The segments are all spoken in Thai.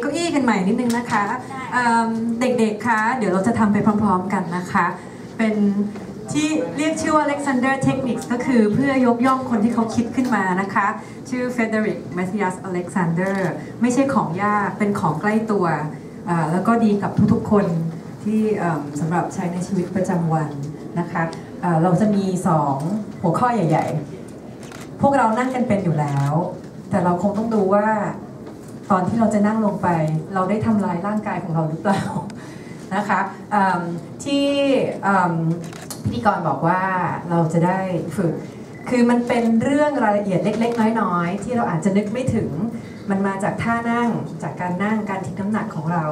เก้าอี้กันใหม่นิดนึงนะคะเอิ่มเด็กๆ คะ เดี๋ยวเราจะทำไปพร้อมๆกันนะคะ เป็นที่เรียกชื่อว่า Alexander Techniques ก็คือเพื่อยกย่องคนที่เขาคิดขึ้นมานะคะ ชื่อ Frederick Matthias Alexander ไม่ใช่ของยาก เป็นของใกล้ตัวอ่าแล้วก็ดีกับทุกๆ คนที่เอิ่มสำหรับใช้ในชีวิตประจำวันนะคะอ่าเราจะมี 2 หัวข้อใหญ่ๆ พวกเรานั่งกันเป็นอยู่แล้ว แต่เราคงต้องดูว่า ตอนที่เราจะนั่งลงไป เราได้ทำลายร่างกายของเราหรือเปล่านะคะที่พิธีกรบอกว่าเราจะได้ฝึก คือมันเป็นเรื่องรายละเอียดเล็ก ๆ น้อยๆ ที่เราอาจจะนึกไม่ถึง มันมาจากท่านั่ง จากการนั่ง การทิ้งน้ำหนักของเรา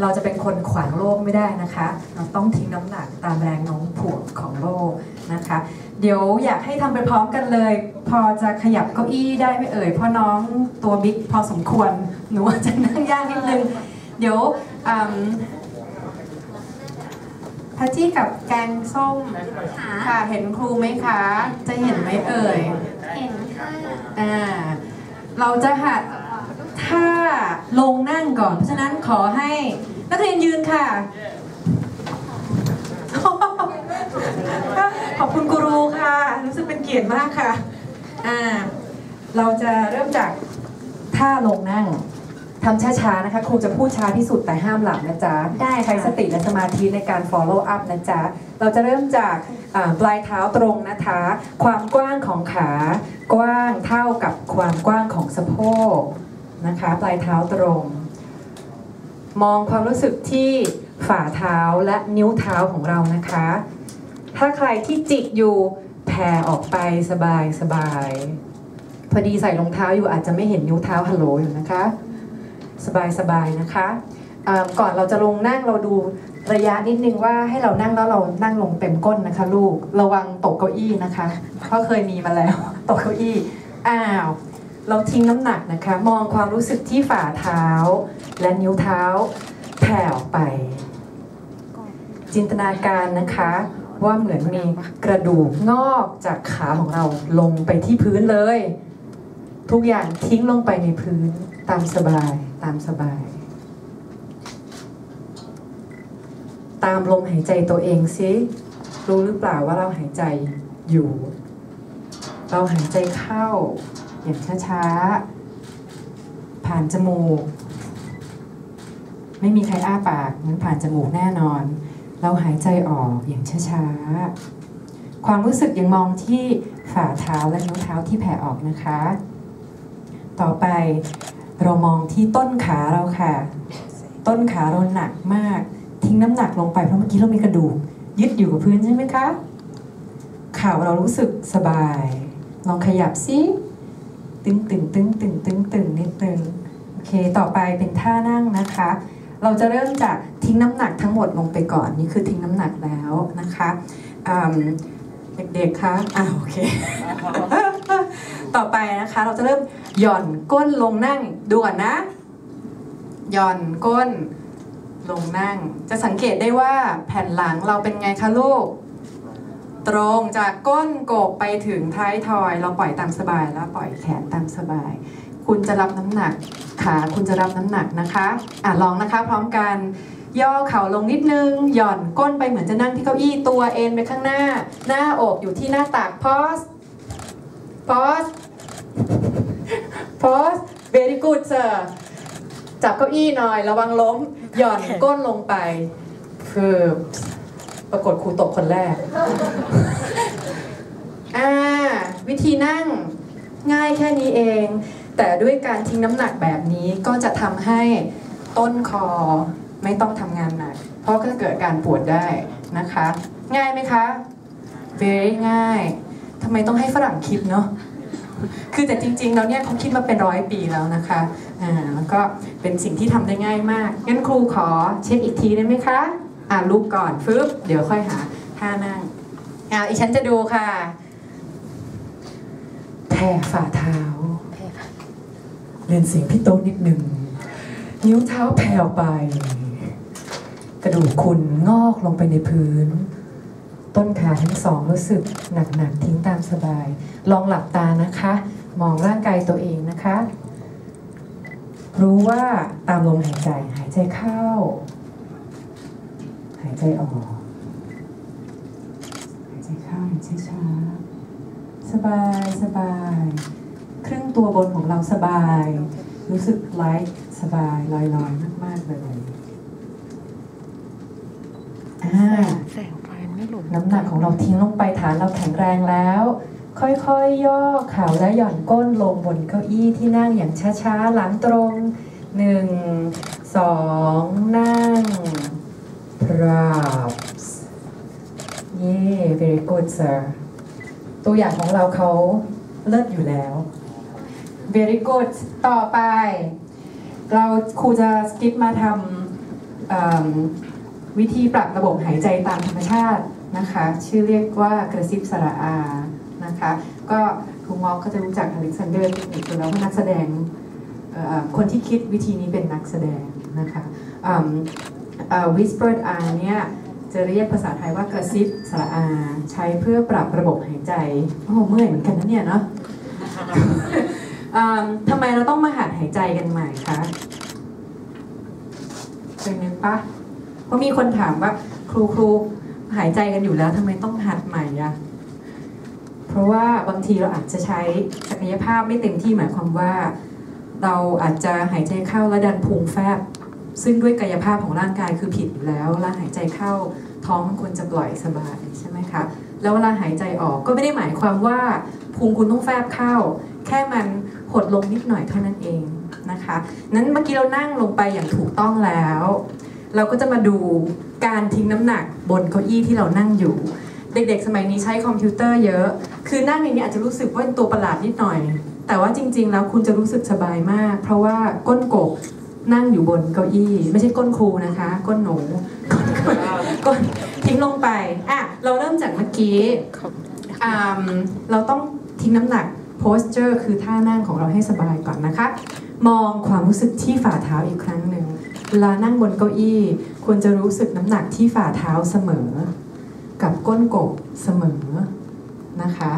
เราจะเป็นคนขวางโลกไม่ได้นะคะ เราต้องทิ้งน้ำหนักตามแรงโน้มถ่วงของโลกนะคะ เดี๋ยวอยากให้ทำไปพร้อมกันเลย พอจะขยับเก้าอี้ได้ไหมเอ่ย เพราะน้องตัวบิ๊กพอสมควร หนูอาจจะนั่งยากนิดนึง เดี๋ยวอืมพัชจี้กับแกงส้มค่ะค่ะเห็นครูไหมคะ จะเห็นไหมเอ่ย เห็นค่ะอ่าเราจะหัดท่าลงนั่งก่อน เพราะฉะนั้นขอให้นักเรียนยืนค่ะ ขอบคุณกูรูค่ะ รู้สึกเป็นเกียรติมากค่ะอ่าเราจะเริ่มจากท่าลงนั่ง ทำช้าๆนะคะครูจะพูดช้าที่สุดแต่ห้ามหลับนะจ๊ะได้ค่ะ ใช้สติและสมาธิในการ follow up นะจ๊ะ เราจะเริ่มจากอ่าปลายเท้าตรงนะคะ ความกว้างของขากว้างเท่ากับความกว้างของสะโพกนะคะ ปลายเท้าตรง มองความรู้สึกที่ฝ่าเท้าและนิ้วเท้าของเรานะคะ ถ้าใครที่จิกอยู่แผ่ออกไปสบายสบาย พอดีใส่รองเท้าอยู่อาจจะไม่เห็นนิ้วเท้าฮัลโหลอยู่นะคะ สบายสบายนะคะ ก่อนเราจะลงนั่งเราดูระยะนิดนึงว่าให้เรานั่งแล้วเรานั่งลงเต็มก้นนะคะ ลูกระวังตกเก้าอี้นะคะ เพราะเคยมีมาแล้วตกเก้าอี้อ้าว เราทิ้งน้ำหนักนะคะ มองความรู้สึกที่ฝ่าเท้า และนิ้วเท้าแผ่ออกไป จินตนาการนะคะว่าเหมือนมีกระดูกงอกจากขาของเราลงไปที่พื้นเลย ทุกอย่างทิ้งลงไปในพื้น ตามสบายตามสบาย ตามลมหายใจตัวเองสิรู้หรือเปล่าว่าเราหายใจอยู่ เราหายใจเข้า อย่างช้าๆ ผ่านจมูก ไม่มีใครอ้าปากมันผ่านจมูกแน่นอน เราหายใจออกอย่างช้าๆ ความรู้สึกยังมองที่ฝ่าเท้าและนิ้วเท้าที่แผ่ออกนะคะ ต่อไป เรามองที่ต้นขาเราค่ะ ต้นขาเราหนักมาก ทิ้งน้ำหนักลงไปเพราะเมื่อกี้เรามีกระดูก ยึดอยู่กับพื้นใช่ไหมคะข่าเรารู้สึกสบาย ลองขยับซิตึงตึงตึงตึงตึงตึงนิดตึงโอเค ต่อไปเป็นท่านั่งนะคะ เราจะเริ่มจากทิ้งน้ำหนักทั้งหมดลงไปก่อนนี่คือทิ้งน้ำหนักแล้วนะคะเด็กๆคะอ่าโอเค ต่อไปนะคะ เราจะเริ่มหย่อนก้นลงนั่งด่วนนะ หย่อนก้นลงนั่ง จะสังเกตได้ว่าแผ่นหลังเราเป็นไงคะลูก ตรงจากก้นโกบไปถึงท้ายทอย เราปล่อยตามสบายแล้วปล่อยแขนตามสบาย คุณจะรับน้ำหนักขาคุณจะรับน้ำหนักนะคะอะลองนะคะพร้อมกันย่อเข่าลงนิดนึง หย่อนก้นไปเหมือนจะนั่งที่เก้าอี้ตัวเอ็นไปข้างหน้า หน้าอกอยู่ที่หน้าตักพอส พอสพอส very good sir จับเก้าอี้หน่อยระวังล้ม หย่อนก้นลงไป คือปรากฏครูตกคนแรก อ่า วิธีนั่งง่ายแค่นี้เอง แต่ด้วยการทิ้งน้ำหนักแบบนี้ก็จะทำให้ต้นคอไม่ต้องทำงานหนัก เพราะก็เกิดการปวดได้นะคะ ง่ายไหมคะ very ง่าย ทำไมต้องให้ฝรั่งคิดเนาะคือแต่จริงๆแล้วเนี่ยเขาคิดมาเป็นร้อยปีแล้วนะคะอ่าแล้วก็เป็นสิ่งที่ทำได้ง่ายมาก งั้นครูขอเช็คอีกทีได้ไหมคะ อ่าลุกก่อนฟึบเดี๋ยวค่อยหาท่านั่งอ่าอีฉันจะดูค่ะแผ่ฝ่าเท้าเรียนเสียงพี่โต๊ะนิดหนึ่งนิ้วเท้าแผ่ออกไป กระดูกคุณงอกลงไปในพื้น ต้นขาทั้งสองรู้สึกหนักๆทิ้งตามสบาย ลองหลับตานะคะ มองร่างกายตัวเองนะคะ รู้ว่าตามลมหายใจหายใจเข้า หายใจออก หายใจเข้าอย่างช้าสบายสบายครึ่งตัวบนของเราสบาย รู้สึกไลท์สบายลอยๆมากๆเลยอ่าแสง ไม่หลุดน้ำหนักของเราทิ้งลงไปฐานเราแข็งแรงแล้ว ค่อยๆ ย่อเข่าและหย่อนก้นลงบนเก้าอี้ที่นั่งอย่างช้าๆ หลังตรงหนึ่งสองนั่ง props เย่ very good sir ตัวอย่างของเราเขาเลิศอยู่แล้ว very good ต่อไป เราครูจะสกิปมาทำ วิธีปรับระบบหายใจตามธรรมชาตินะคะ ชื่อเรียกว่ากระซิบสระอานะคะ ก็ครูงอกก็จะรู้จักอเล็กซานเดอร์เทคนิคแล้วนักแสดงคนที่คิดวิธีนี้เป็นนักแสดงนะคะอืมเอ่อ whispered R เนี่ยจะเรียกภาษาไทยว่ากระซิบสระอา ใช้เพื่อปรับระบบหายใจ โอ้เมื่อยเหมือนกันนะเนี่ยเนาะทำไมเราต้องมาหัดหายใจกันใหม่คะเคยนึกปะ เพราะมีคนถามว่าครูครูหายใจกันอยู่แล้วทำไมต้องหัดใหม่อะเพราะว่าบางทีเราอาจจะใช้ศักยภาพไม่เต็มที่หมายความว่า เราอาจจะหายใจเข้าแล้วดันพุงแฟบ ซึ่งด้วยกายภาพของร่างกายคือผิดอยู่แล้วแล้วหายใจเข้าท้องมันควรจะปล่อยสบายใช่ไหมคะแล้วเวลาหายใจออกก็ไม่ได้หมายความว่าพุงคุณต้องแฟบเข้า แค่มันหดลงนิดหน่อยเท่านั้นเองนะคะ นั้นเมื่อกี้เรานั่งลงไปอย่างถูกต้องแล้ว เราก็จะมาดูการทิ้งน้ำหนักบนเก้าอี้ที่เรานั่งอยู่ เด็กๆ สมัยนี้ใช้คอมพิวเตอร์เยอะ คือนั่งอย่างนี้อาจจะรู้สึกว่าเป็นตัวประหลาดนิดหน่อย แต่ว่าจริง ๆ แล้วคุณจะรู้สึกสบายมาก เพราะว่าก้นกบนั่งอยู่บนเก้าอี้ ไม่ใช่ก้นครูนะคะ ก้นหนูก้นทิ้งลงไปอะเราเริ่มจากเมื่อกี้เราต้องทิ้งน้ำหนัก posture คือท่านั่งของเราให้สบายก่อนนะคะ มองความรู้สึกที่ฝ่าเท้าอีกครั้งหนึ่ง เวลานั่งบนเก้าอี้ควรจะรู้สึกน้ำหนักที่ฝ่าเท้าเสมอ กับก้นกบเสมอนะคะ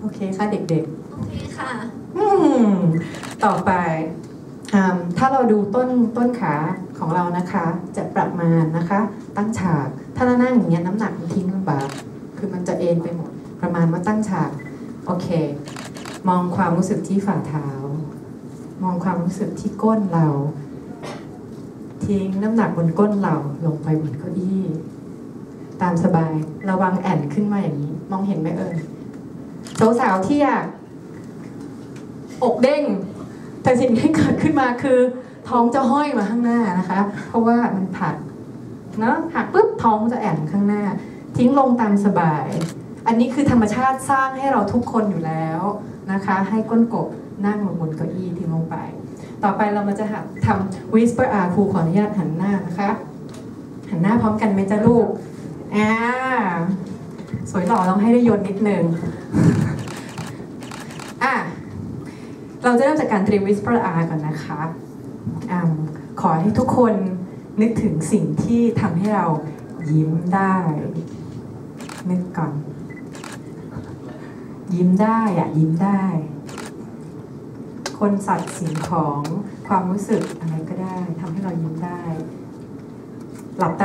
โอเคค่ะเด็กๆ โอเคค่ะ อืมต่อไปอืมถ้าเราดูต้นต้นขาของเรานะคะ จะประมาณนะคะ ตั้งฉาก ถ้าเรานั่งอย่างเงี้ยน้ำหนักมันทิ้งลำบากคือมันจะเอ็นไปหมด ประมาณว่าตั้งฉาก โอเค มองความรู้สึกที่ฝ่าเท้า มองความรู้สึกที่ก้นเรา ทิ้งน้ำหนักบนก้นเราลงไปบนเก้าอี้ ตามสบายระวังแอนขึ้นมาอย่างนี้ มองเห็นไหมเอ่ยสาวๆที่อยากอกเด้ง แต่สิ่งที่เกิดขึ้นมาคือ ท้องจะห้อยมาข้างหน้านะคะ เพราะว่ามันผักเนาะหักปุ๊บท้องจะแอนข้างหน้า ทิ้งลงตามสบาย อันนี้คือธรรมชาติสร้างให้เราทุกคนอยู่แล้วนะคะ ให้ก้นกบนั่งลงบนเก้าอี้ทิ้งลงไป ต่อไปเรามาจะทำ whisper R ครูขออนุญาตหันหน้านะคะ หันหน้าพร้อมกันไหมจ๊ะลูกอ่าสวยหล่อต้องให้ได้ยนนิดนึงอะเราจะเริ่มจากการเตรียม whisper R ก่อนนะคะอ่าขอให้ทุกคนนึกถึงสิ่งที่ทำให้เรายิ้มได้ นึกก่อน ยิ้มได้อะยิ้มได้ คนสัตว์สิ่งของความรู้สึกอะไรก็ได้ทำให้เรายิ้มได้ หลับตา